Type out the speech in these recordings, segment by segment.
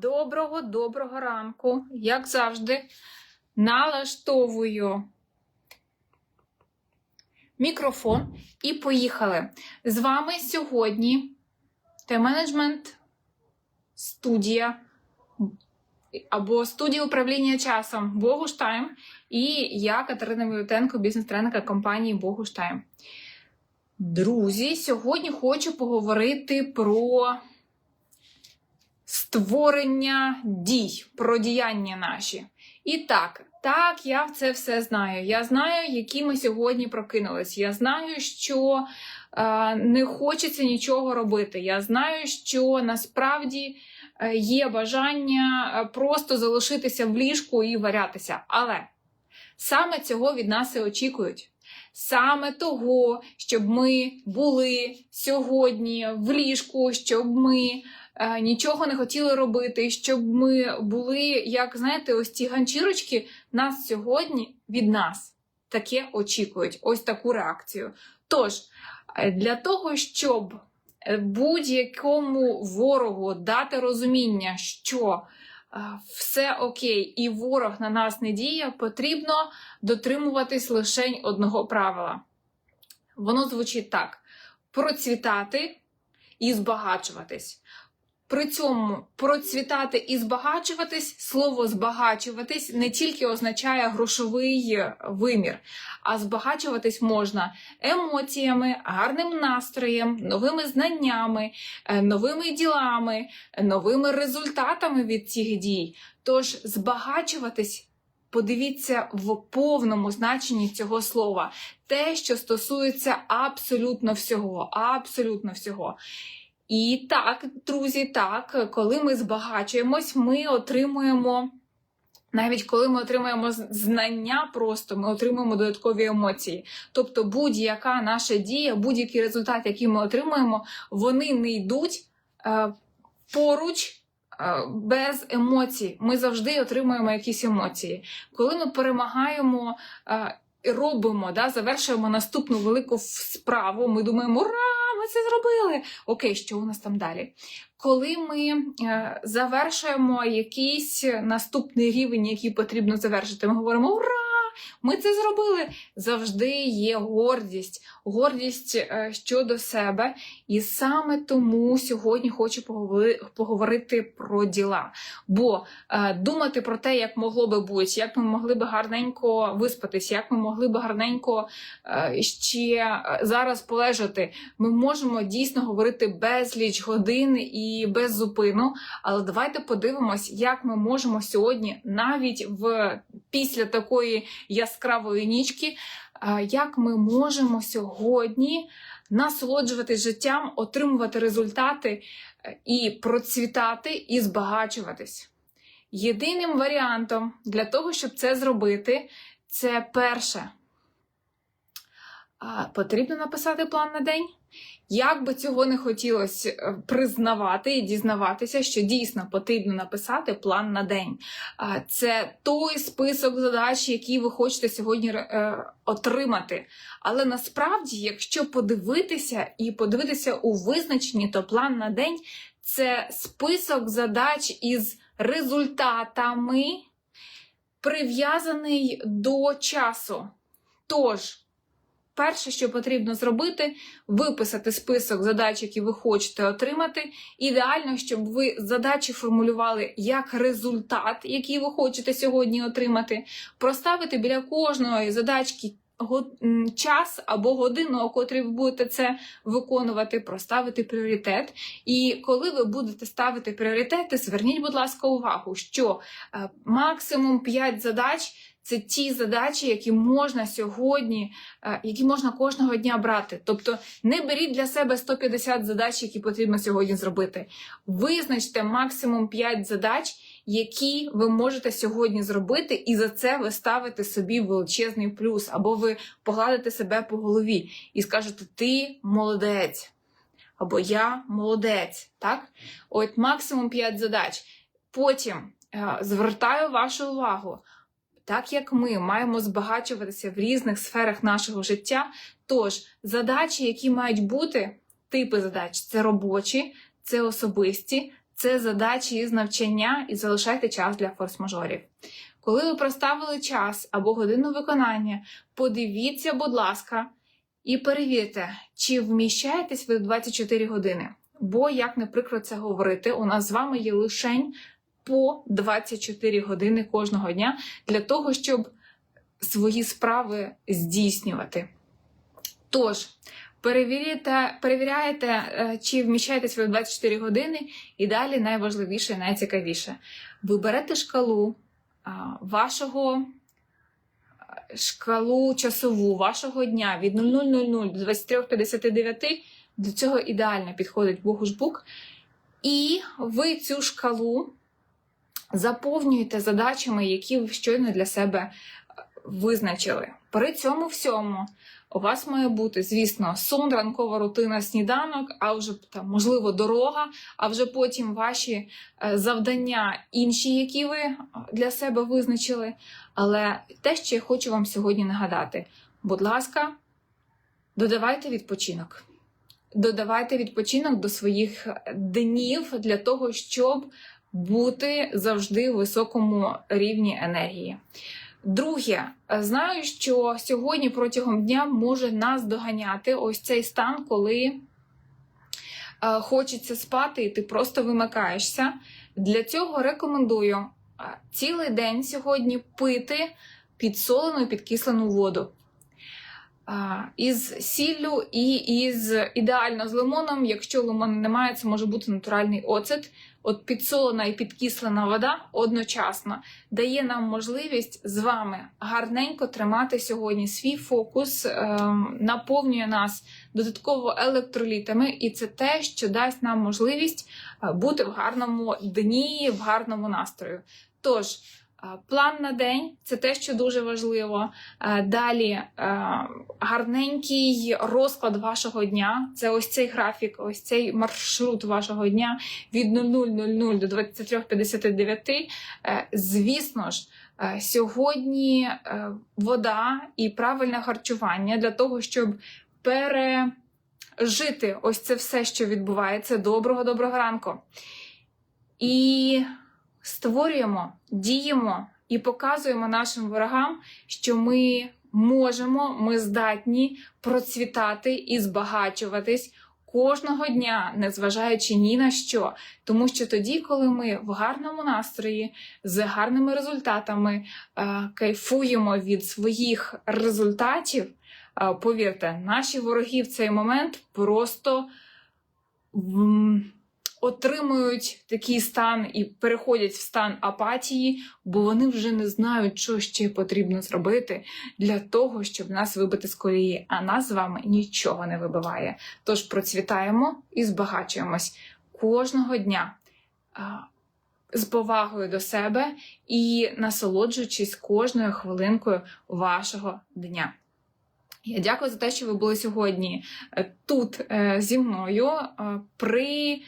Доброго, доброго ранку. Як завжди, налаштовую мікрофон і поїхали. З вами сьогодні Т-менеджмент студія або студія управління часом Богуштайм і я, Катерина Мілютенко, бізнес-тренерка компанії Богуштайм. Друзі, сьогодні хочу поговорити про створення дій, про діяння наші. І так, так, я це все знаю. Я знаю, які ми сьогодні прокинулись. Я знаю, що е, не хочеться нічого робити. Я знаю, що насправді е, є бажання е, просто залишитися в ліжку і варятися. Але саме цього від нас і очікують. Саме того, щоб ми були сьогодні в ліжку, щоб ми нічого не хотіли робити, щоб ми були, як знаєте, ось ці ганчірочки нас сьогодні від нас таке очікують, ось таку реакцію. Тож, е, для того, щоб е, будь-якому ворогу дати розуміння, що е, все окей, і ворог на нас не діє, потрібно дотримуватись лише одного правила. Воно звучить так: процвітати і збагачуватись. При цьому процвітати і збагачуватись, слово збагачуватись не тільки означає грошовий вимір, а збагачуватись можна емоціями, гарним настроєм, новими знаннями, е, новими ділами, новими результатами від цих дій. Тож збагачуватись. Подивіться в повному значенні цього слова, те, що стосується абсолютно всього, абсолютно всього. І так, друзі, так, коли ми збагачуємось, ми отримуємо. Навіть коли ми отримуємо знання, просто ми отримуємо додаткові емоції. Тобто будь-яка наша дія, будь-який результат, який ми отримуємо, вони не йдуть е, поруч е, без емоцій. Ми завжди отримуємо якісь емоції. Коли ми перемагаємо. Е, Робимо, да, завершуємо наступну велику справу. Ми думаємо, ура! Це зробили! Окей, що у нас там далі? Коли ми е, завершуємо якийсь наступний рівень, який потрібно завершити, ми говоримо ура! Ми це зробили. Завжди є гордість, гордість е, щодо себе. І саме тому сьогодні хочу поговорити про діла. Бо е, думати про те, як могло би бути, як ми могли би гарненько виспатись, як ми могли би гарненько е, ще зараз полежати. Ми можемо дійсно говорити безліч годин і без зупину. Але давайте подивимось, як ми можемо сьогодні, навіть в після такої яскравої нічки, як ми можемо сьогодні насолоджуватись життям, отримувати результати е, і процвітати, і збагачуватись. Єдиним варіантом для того, щоб це зробити, це перше. Потрібно написати план на день. Як би цього не хотілося е, признавати і дізнаватися, що дійсно потрібно написати план на день. Це той список задач, які ви хочете сьогодні е, отримати. Але насправді, якщо подивитися і подивитися у визначенні, то план на день це список задач із результатами, прив'язаний до часу. Тож, Перше, що потрібно зробити, виписати список задач, які ви хочете отримати. Ідеально, щоб ви задачі формулювали як результат, який ви хочете сьогодні отримати, проставити біля кожної задачки час або годину, о котрій ви будете це виконувати, проставити пріоритет. І коли ви будете ставити пріоритети, зверніть, будь ласка, увагу, що е, максимум 5 задач. Це ті задачі, які можна сьогодні, е, які можна кожного дня брати. Тобто не беріть для себе 150 задач, які потрібно сьогодні зробити. Визначте максимум 5 задач, які ви можете сьогодні зробити, і за це ви ставите собі величезний плюс, або ви погладите себе по голові і скажете: Ти молодець, або Я молодець. Так? От максимум 5 задач. Потім е, звертаю вашу увагу. Так як ми маємо збагачуватися в різних сферах нашого життя, тож задачі, які мають бути, типи задач це робочі, це особисті, це задачі із навчання і залишайте час для форс-мажорів. Коли ви проставили час або годину виконання, подивіться, будь ласка, і перевірте, чи вміщаєтесь ви в 24 години. Бо, як не прикро це говорити, у нас з вами є лишень по 24 години кожного дня для того, щоб свої справи здійснювати. Тож, перевіряєте, перевіряєте, е, чи вміщаєтесь ви в 24 години, і далі найважливіше і найцікавіше. Ви берете шкалу вашого шкалу часову вашого дня від 00.00 до 23.59. До цього ідеально підходить Богушбук. І ви цю шкалу заповнюєте задачами, які ви щойно для себе визначили. При цьому всьому у вас має бути, звісно, сон, ранкова рутина, сніданок, а вже там, можливо, дорога, а вже потім ваші е, завдання інші, які ви для себе визначили. Але те, що я хочу вам сьогодні нагадати, будь ласка, додавайте відпочинок. Додавайте відпочинок до своїх днів для того, щоб бути завжди в високому рівні енергії. Друге, знаю, що сьогодні протягом дня може нас доганяти ось цей стан, коли е, хочеться спати, і ти просто вимикаєшся. Для цього рекомендую е, цілий день сьогодні пити підсолену і підкислену воду. Із сіллю і із ідеально з лимоном. Якщо лимону немає, це може бути натуральний оцет. От підсолена і підкислена вода одночасно дає нам можливість з вами гарненько тримати сьогодні свій фокус, ем, наповнює нас додатково електролітами, і це те, що дасть нам можливість е, бути в гарному дні, в гарному настрою. Тож. Е, План на день це те, що дуже важливо. Е, Далі е, гарненький розклад вашого дня. Це ось цей графік, ось цей маршрут вашого дня від 00.00 до 23.59. Е, Звісно ж, сьогодні вода і правильне харчування для того, щоб пережити ось це все, що відбувається. Доброго доброго ранку. І створюємо, діємо і показуємо нашим ворогам, що ми можемо, ми здатні процвітати і збагачуватись кожного дня, незважаючи ні на що. Тому що тоді, коли ми в гарному настрої, з гарними результатами е, кайфуємо від своїх результатів, е, повірте, наші вороги в цей момент просто. Отримують такий стан і переходять в стан апатії, бо вони вже не знають, що ще потрібно зробити для того, щоб нас вибити з колії, а нас з вами нічого не вибиває. Тож процвітаємо і збагачуємось кожного дня. З повагою до себе і насолоджуючись кожною хвилинкою вашого дня. Я дякую за те, що ви були сьогодні е, тут е, зі мною е, при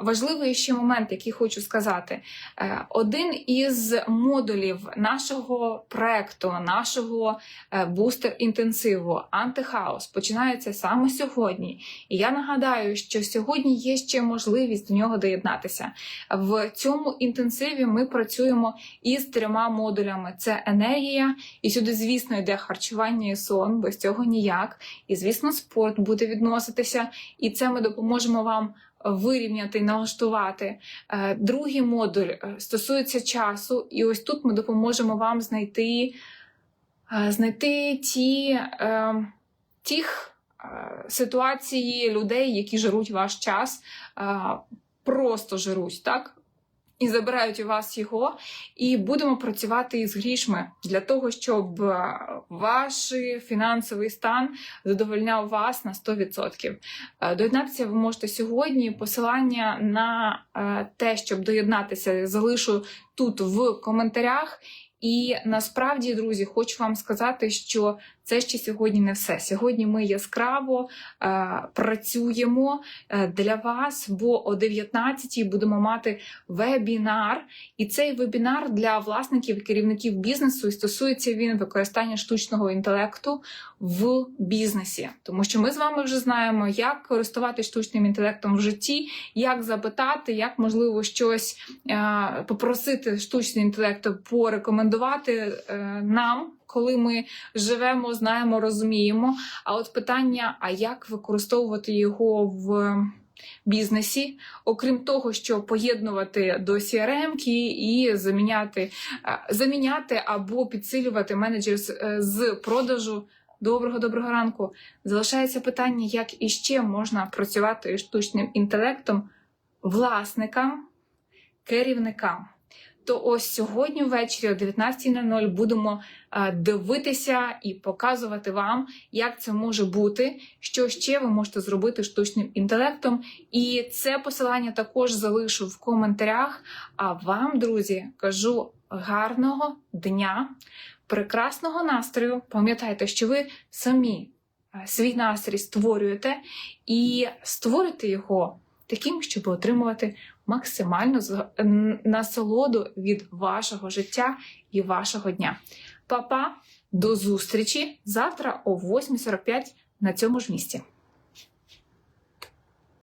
Важливий ще момент, який хочу сказати: Е, один із модулів нашого проекту, нашого е, бустер-інтенсиву антихаос починається саме сьогодні. І я нагадаю, що сьогодні є ще можливість до нього доєднатися. В цьому інтенсиві ми працюємо із трьома модулями: це енергія, і сюди, звісно, йде харчування і сон, без цього ніяк. І, звісно, спорт буде відноситися, і це ми допоможемо вам вирівняти налаштувати. Е, Другий модуль е, стосується часу, і ось тут ми допоможемо вам знайти, е, знайти ті, тих ситуації людей, які жируть ваш час, просто жируть, так? І забирають у вас його, і будемо працювати із грішми для того, щоб е, ваш фінансовий стан задовольняв вас на 100%. Е, Доєднатися ви можете сьогодні. Посилання на е, те, щоб доєднатися, залишу тут в коментарях. І насправді, друзі, хочу вам сказати, що це ще сьогодні не все. Сьогодні ми яскраво е, працюємо е, для вас, бо о 19-й будемо мати вебінар. І цей вебінар для власників і керівників бізнесу і стосується він використання штучного інтелекту в бізнесі, тому що ми з вами вже знаємо, як користуватися штучним інтелектом в житті, як запитати, як можливо щось е, попросити штучний інтелект порекомендувати е, нам. Коли ми живемо, знаємо, розуміємо. А от питання: а як використовувати його в бізнесі, окрім того, що поєднувати до CRM і заміняти, е, заміняти або підсилювати менеджерів з- е, продажу. Доброго доброго ранку. Залишається питання, як іще можна працювати штучним інтелектом власникам, керівникам. То ось сьогодні ввечері о 19.00 будемо е, дивитися і показувати вам, як це може бути, що ще ви можете зробити штучним інтелектом. І це посилання також залишу в коментарях. А вам, друзі, кажу гарного дня, прекрасного настрою. Пам'ятайте, що ви самі е, свій настрій створюєте і створюєте його таким, щоб отримувати максимальну насолоду від вашого життя і вашого дня. Па-па, до зустрічі завтра о 8.45 на цьому ж місці.